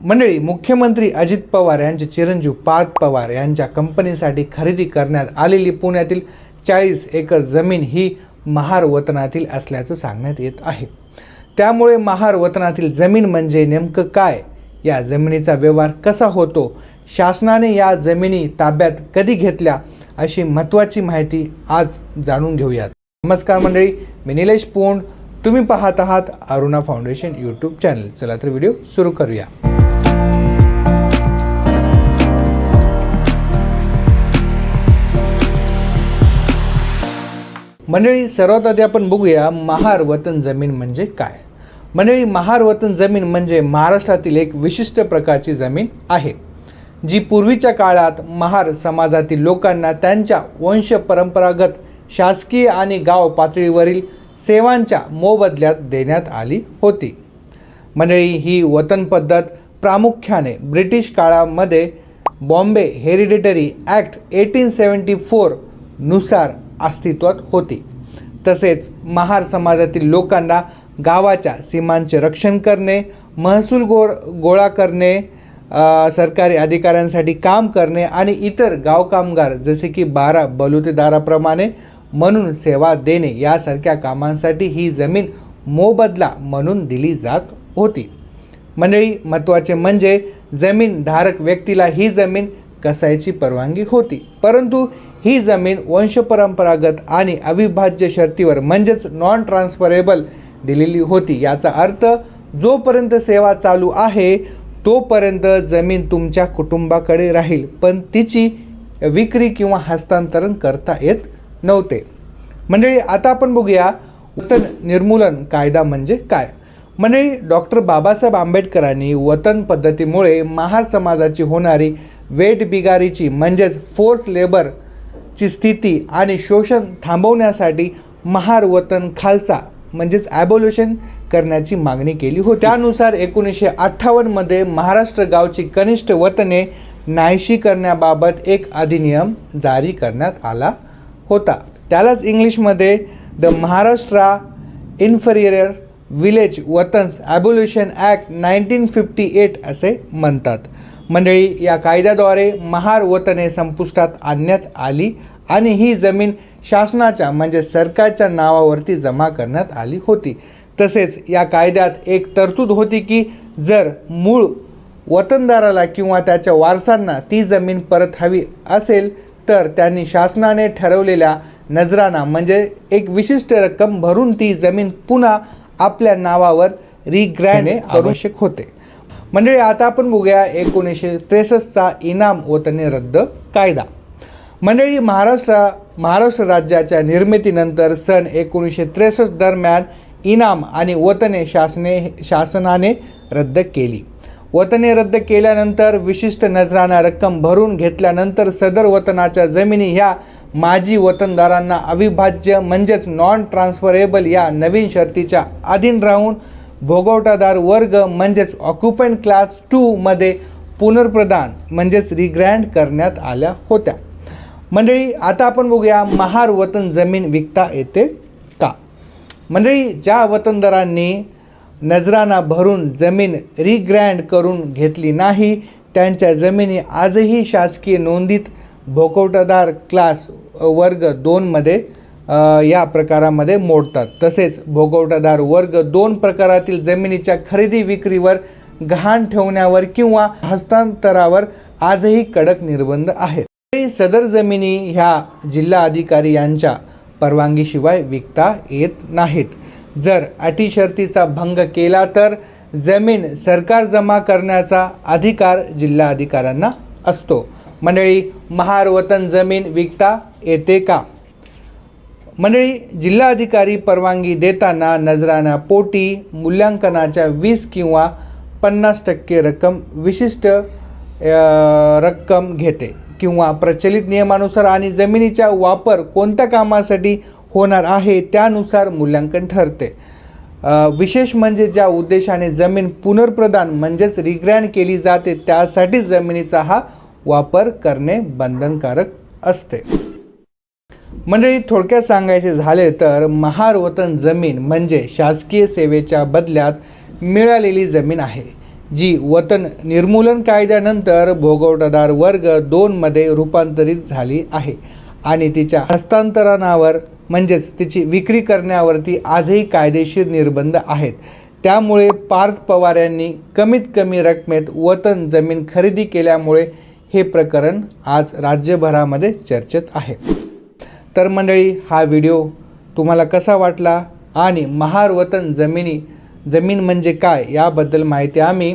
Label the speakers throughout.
Speaker 1: मंडळी मुख्यमंत्री अजित पवार यांचे चिरंजीव पार्थ पवार यांच्या कंपनीसाठी खरेदी करण्यात आलेली पुण्यातील चाळीस एकर जमीन ही महार वतनातील असल्याचं सांगण्यात येत आहे. त्यामुळे महार वतनातील जमीन म्हणजे नेमकं काय? या जमिनीचा व्यवहार कसा होतो? शासनाने या जमिनी ताब्यात कधी घेतल्या? अशी महत्त्वाची माहिती आज जाणून घेऊयात. नमस्कार मंडळी मी निलेश पोंड. तुम्ही पाहत आहात अरुणा फाउंडेशन यूट्यूब चॅनल. चला तर व्हिडिओ सुरू करूया. मंडळी सर्वात आधी आपण बघूया महार वतन जमीन म्हणजे काय? मंडळी महार वतन जमीन म्हणजे महाराष्ट्रातील एक विशिष्ट प्रकारची जमीन आहे जी पूर्वीच्या काळात महार समाजातील लोकांना त्यांच्या वंश परंपरागत शासकीय आणि गाव पातळीवरील सेवांच्या मोबदल्यात देण्यात आली होती. मंडळी ही वतन पद्धत प्रामुख्याने ब्रिटिश काळामध्ये Bombay hereditary act eighteen seventy फोरनुसार अस्तित्वात होती. तसेच महार समाजातील लोकांना गावाच्या सीमांचे रक्षण करणे महसूल गो गोळा करणे सरकारी अधिकाऱ्यांसाठी काम करणे आणि इतर गाव कामगार जसे की बारा बलुतेदाराप्रमाणे म्हणून सेवा देणे यासारख्या कामांसाठी ही जमीन मोबदला म्हणून दिली जात होती. मंडळी महत्त्वाचे म्हणजे जमीन धारक व्यक्तीला ही जमीन कसायची परवानगी होती. परंतु ही जमीन वंशपरंपरागत आणि अविभाज्य शर्तीवर म्हणजेच नॉन ट्रान्सफरेबल दिलेली होती. याचा अर्थ जोपर्यंत सेवा चालू आहे तोपर्यंत जमीन तुमच्या कुटुंबाकडे राहील पण तिची विक्री किंवा हस्तांतरण करता येत नव्हते. मंडळी आता आपण बघूया वतन निर्मूलन कायदा म्हणजे काय? मंडळी डॉक्टर बाबासाहेब आंबेडकरांनी वतन पद्धतीमुळे महार समाजाची होणारी वेट बिगारीची म्हणजेच फोर्स लेबरची स्थिती आणि शोषण थांबवण्यासाठी महार वतन खालसा म्हणजेच ॲबोल्युशन करण्याची मागणी केली होती. त्यानुसार एकोणीसशे अठ्ठावन्नमध्ये महाराष्ट्र गावची कनिष्ठ वतने नाहीशी करण्याबाबत एक अधिनियम जारी करण्यात आला होता. त्यालाच इंग्लिशमध्ये the Maharashtra inferior village watans abolition act nineteen fifty eight असे म्हणतात. मंडळी या कायद्याद्वारे महार वतने संपुष्टात आणण्यात आली आणि ही जमीन शासनाच्या म्हणजे सरकारच्या नावावरती जमा करण्यात आली होती. तसेच या कायद्यात एक तरतूद होती की जर मूळ वतनदाराला किंवा त्याच्या वारसांना ती जमीन परत हवी असेल तर त्यांनी शासनाने ठरवलेल्या नजराना म्हणजे एक विशिष्ट रक्कम भरून ती जमीन पुन्हा आपल्या नावावर रिग्रॅने आवश्यक होते. मंडळी आता आपण बघूया एकोणीसशे त्रेसष्टचा इनाम वतने रद्द कायदा. मंडळी महाराष्ट्र महाराष्ट्र राज्याच्या निर्मितीनंतर सन एकोणीसशे त्रेसष्ट दरम्यान इनाम आणि वतने शासने शासनाने रद्द केली. वतने रद्द केल्यानंतर विशिष्ट नजराना रक्कम भरून घेतल्यानंतर सदर वतनाच्या जमिनी ह्या माजी वतनदारांना अविभाज्य म्हणजेच नॉन ट्रान्सफरेबल या नवीन शर्तीच्या अधीन राहून भोगवटादार वर्ग म्हणजेच ऑक्युपंट क्लास टूमध्ये पुनर्प्रदान म्हणजेच रिग्रँड करण्यात आल्या होत्या. मंडळी आता आपण बघूया महार वतन जमीन विकता येते का? मंडळी ज्या वतनदारांनी नजराना भरून जमीन रिग्रँड करून घेतली नाही त्यांच्या जमिनी आजही शासकीय नोंदीत भोकवटादार क्लास वर्ग दोनमध्ये या प्रकारामध्ये मोडतात. तसेच भोगवटादार वर्ग दोन प्रकारातील जमिनीच्या खरेदी विक्रीवर गहाण ठेवण्यावर किंवा हस्तांतरावर आजही कडक निर्बंध आहेत. तरी सदर जमिनी ह्या जिल्हा अधिकारी यांच्या परवानगीशिवाय विकता येत नाहीत. जर अटी शर्तीचा भंग केला तर जमीन सरकार जमा करण्याचा अधिकार जिल्हा अधिकाऱ्यांना असतो. मंडळी महार वतन जमीन विकता येते का? मंडळी जिल्हाधिकारी परवानगी देताना नजराना पोटी मूल्यांकनाच्या वीस किंवा पन्नास टक्के रक्कम विशिष्ट रक्कम घेते किंवा प्रचलित नियमानुसार आणि जमिनीचा वापर कोणत्या कामासाठी होणार आहे त्यानुसार मूल्यांकन ठरते. विशेष म्हणजे ज्या उद्देशाने जमीन पुनर्प्रदान म्हणजेच रिग्रँड केली जाते त्यासाठी जमिनीचा हा वापर करणे बंधनकारक असते. मंडळी थोडक्यात सांगायचे झाले तर महार वतन जमीन म्हणजे शासकीय सेवेच्या बदल्यात मिळालेली जमीन आहे जी वतन निर्मूलन कायद्यानंतर भोगवटादार वर्ग दोनमध्ये रूपांतरित झाली आहे आणि तिच्या हस्तांतरणावर म्हणजेच तिची विक्री करण्यावरती आजही कायदेशीर निर्बंध आहेत. त्यामुळे पार्थ पवार यांनी कमीत कमी रकमेत वतन जमीन खरेदी केल्यामुळे हे प्रकरण आज राज्यभरामध्ये चर्चेत आहे. तर मंडळी हा व्हिडिओ तुम्हाला कसा वाटला आणि महार वतन जमिनी जमीन म्हणजे काय याबद्दल माहिती आम्ही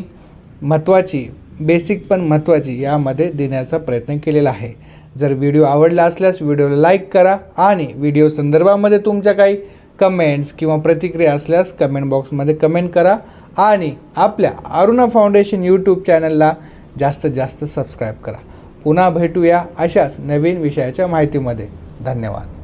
Speaker 1: महत्त्वाची बेसिक पण महत्त्वाची यामध्ये देण्याचा प्रयत्न केलेला आहे. जर व्हिडिओ आवडला असल्यास व्हिडिओला लाईक करा आणि व्हिडिओ संदर्भामध्ये तुमच्या काही कमेंट्स किंवा प्रतिक्रिया असल्यास कमेंट बॉक्समध्ये कमेंट करा आणि आपल्या अरुणा फाउंडेशन यूट्यूब चॅनलला जास्तीत जास्त सबस्क्राईब करा. पुन्हा भेटूया अशाच नवीन विषयाच्या माहितीमध्ये. धन्यवाद.